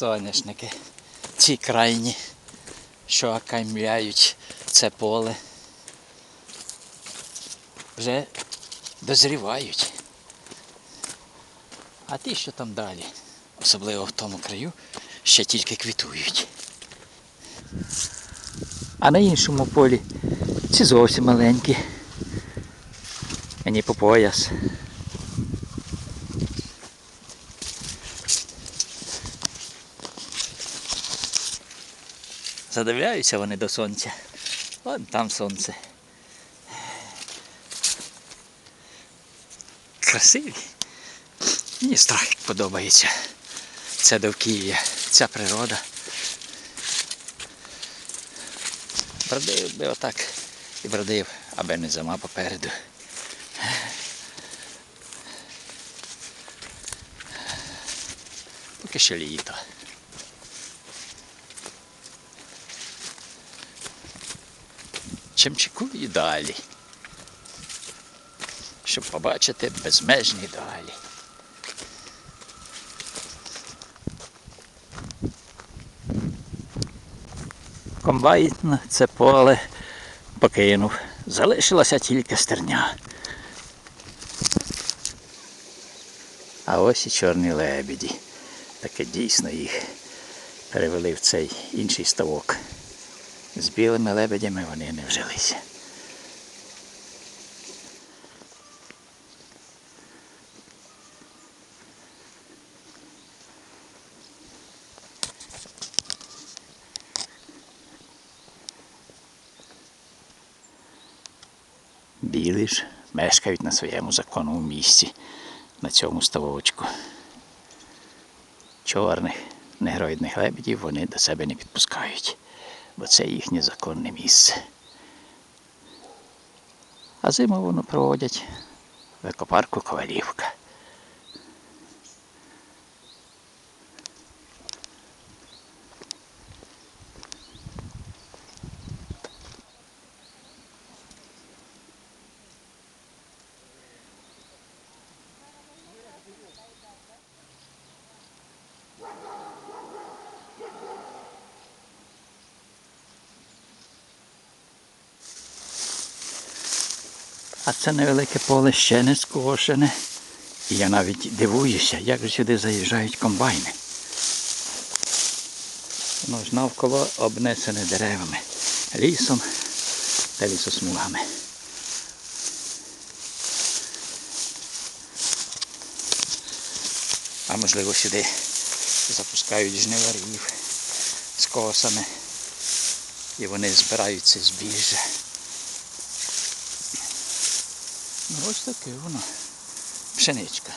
Соняшники. Ці крайні, що окаймляють це поле. Вже дозрівають. А ті, що там далі, особливо в тому краю, ще тільки квітують. А на іншому полі ці зовсім маленькі. Мені по пояс. Задивляються вони до сонця. Вон там сонце. Красиві. Мені страх подобається. Це довкілля, ця природа. Бродив би отак і бродив, аби не зима попереду. Поки ще літо. Чимчикую далі. Щоб побачити безмежні далі. Комбайн це поле покинув. Залишилася тільки стерня. А ось і чорні лебеді. Таке дійсно їх перевели в цей інший ставок. З білими лебедями вони не вжилися. Білі ж мешкають на своєму законному місці, на цьому ставочку. Чорних негроїдних лебедів вони до себе не підпускають, бо це їхнє законне місце. А зиму воно проводять в екопарку Ковалівка. А це невелике поле ще не скошене. І я навіть дивуюся, як же сюди заїжджають комбайни. Воно ж навколо обнесене деревами, лісом та лісосмугами. А можливо сюди запускають жниварів з косами. І вони збирають це збіжжя. Ну ось таке воно. Пшеничка.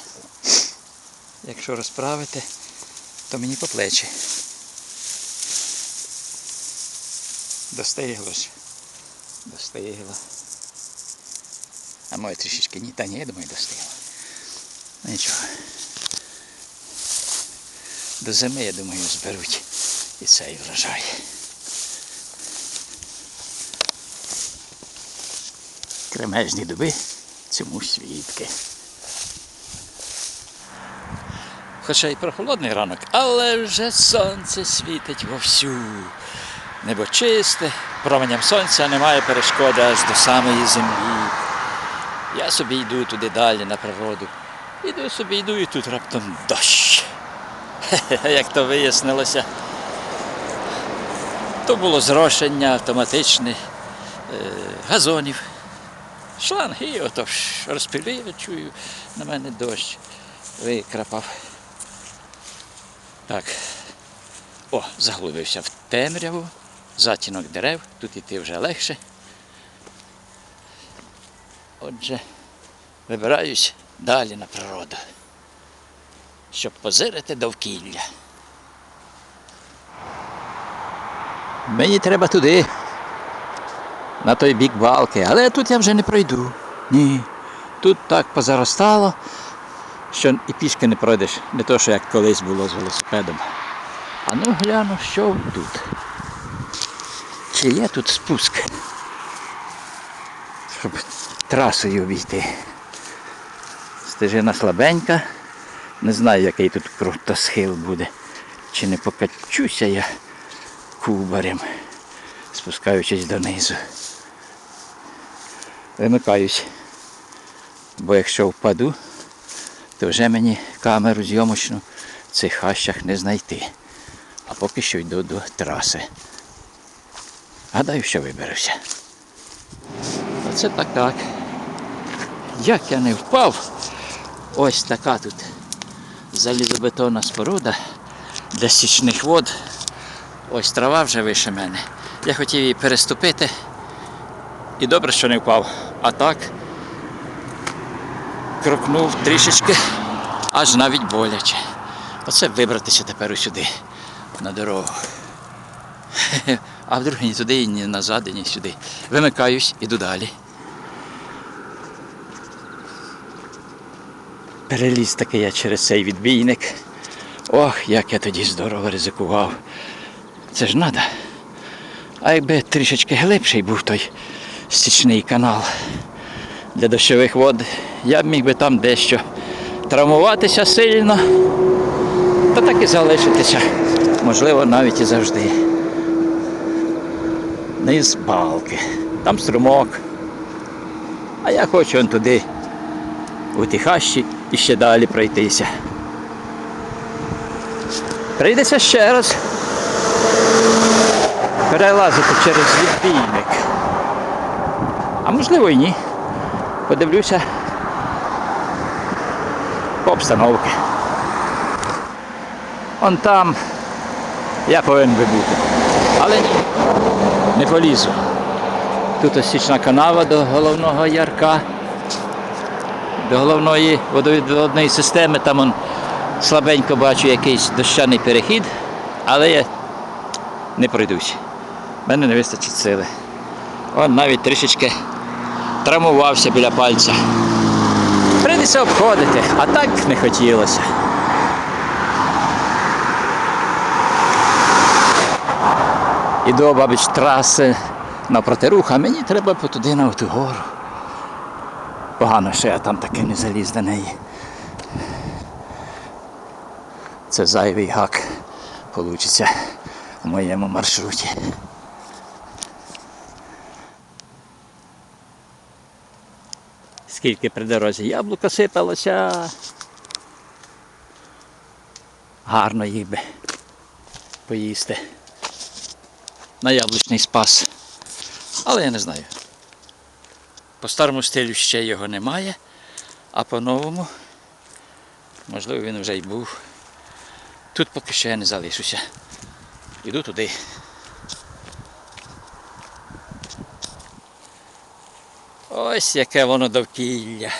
Якщо розправити, то мені по плечі. Достигло ж. Достигло. А моє трішечки ні, та ні, я думаю, достигло. Ну, Нічого. До зими, я думаю, зберуть і цей врожай. Кремежні дуби цьому свідки. Хоча й прохолодний ранок, але вже сонце світить вовсю. Небо чисте, променям сонця немає перешкоди аж до самої землі. Я собі йду туди далі на природу. Іду собі йду і тут раптом дощ. Хе-хе, Як то вияснилося, то було зрошення автоматичне е, газонів. Шланг і ото ж розпилив, чую, на мене дощ викрапав. Так. О, заглубився в темряву, затінок дерев, тут іти вже легше. Отже, вибираюсь далі на природу, щоб позирити довкілля. Мені треба туди на той бік балки, але тут я вже не пройду. Ні. Тут так позаростало, що і пішки не пройдеш, не то, що як колись було з велосипедом. А ну гляну, що тут. Чи є тут спуск? Щоб трасою обійти. Стежина слабенька. Не знаю, який тут крутосхил буде. чи не покачуся я кубарем, спускаючись донизу. Вимикаюсь. Бо якщо впаду, то вже мені камеру зйомочну в цих хащах не знайти. А поки що йду до траси. Гадаю, що виберуся. Оце так так. Як я не впав, ось така тут залізобетонна споруда для стічних вод. Ось трава вже вище мене. Я хотів її переступити. І добре, що не впав. А так крокнув трішечки, аж навіть боляче. Оце вибратися тепер сюди, на дорогу. А вдруге ні туди, ні назад, ні сюди. Вимикаюсь, іду далі. Переліз таки я через цей відбійник. Ох, як я тоді здорово ризикував. Це ж надо. А якби трішечки глибший був той стічний канал для дощових вод, я б міг би там дещо травмуватися сильно, та так і залишитися. Можливо, навіть і завжди. Низ балки, там струмок. А я хочу он туди, у ті і ще далі пройтися. Прийдеться ще раз перелазити через відбійник. Можливо і ні. Подивлюся по обстановки. Он там я повинен би бути. Але ні, не полізу. Тут ось січна канава до головного ярка, до головної водовідводної системи, там он слабенько бачу якийсь дощаний перехід, але я не пройдусь. В мене не вистачить сили. Он навіть трішечки травмувався біля пальця. Прийдеться обходити, а так не хотілося. Іду обабіч траси навпроти руха, а мені треба туди на ту гору. Погано, що я там таки не заліз до неї. Це зайвий гак получиться у моєму маршруті. Скільки при дорозі яблука сипалося. Гарно їх би поїсти. На яблучний спас. Але я не знаю. По старому стилю ще його немає, а по-новому, можливо, він вже й був. Тут поки що я не залишуся. Іду туди. Ось яке воно довкілля.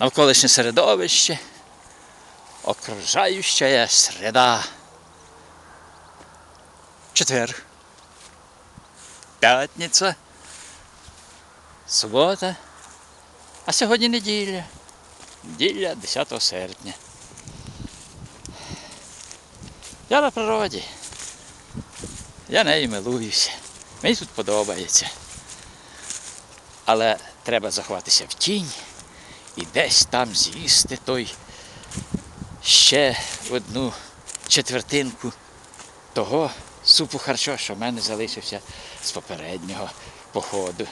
Навколишнє середовище, окружаюча среда. Четвер. П'ятниця. Субота. А сьогодні неділя. Неділя 10 серпня. Я на природі. Я нею милуюся. Мені тут подобається. Але треба заховатися в тінь і десь там з'їсти той ще одну четвертинку того супу харчо, що в мене залишився з попереднього походу.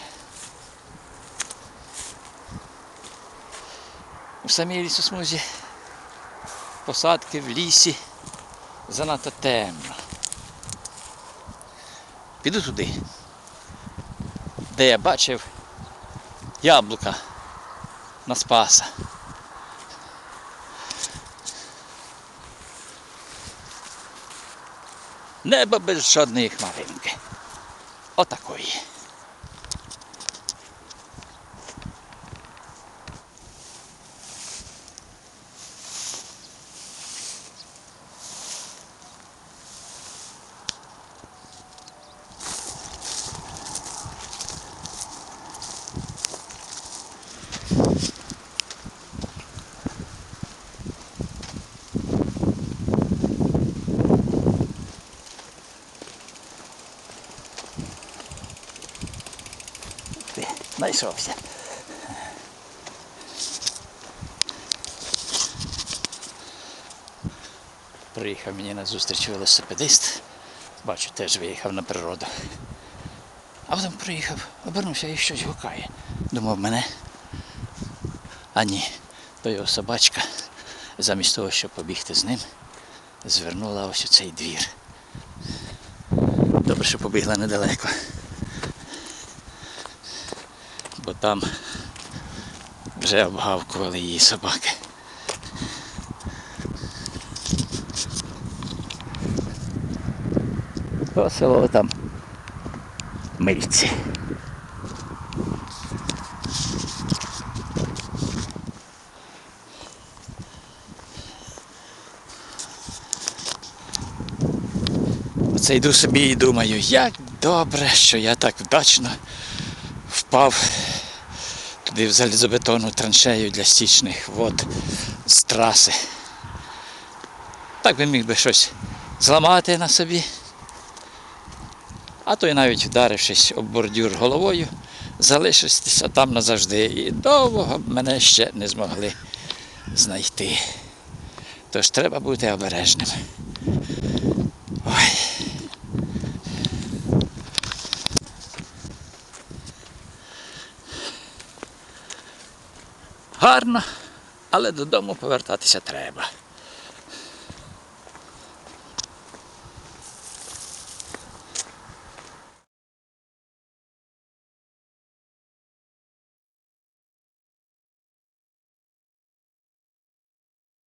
У самій лісосмузі посадки в лісі занадто темно. Піду туди, де я бачив яблука на спаса. Небо без жодної хмаринки. Отакої. Знайшовся. Приїхав мені на зустріч велосипедист. Бачу, теж виїхав на природу. А потім приїхав, обернувся і щось гукає. Думав мене. А ні, то його собачка, замість того, щоб побігти з ним, звернула ось у цей двір. Добре, що побігла недалеко. Бо там вже обгавкували її собаки. То село там мильці. Оце йду собі і думаю, як добре, що я так вдачно впав туди в залізобетонну траншею для стічних вод з траси. Так би міг би щось зламати на собі. А то й навіть вдарившись об бордюр головою, залишитися там назавжди. І довго б мене ще не змогли знайти. Тож треба бути обережним. Ой. Гарно, але додому повертатися треба.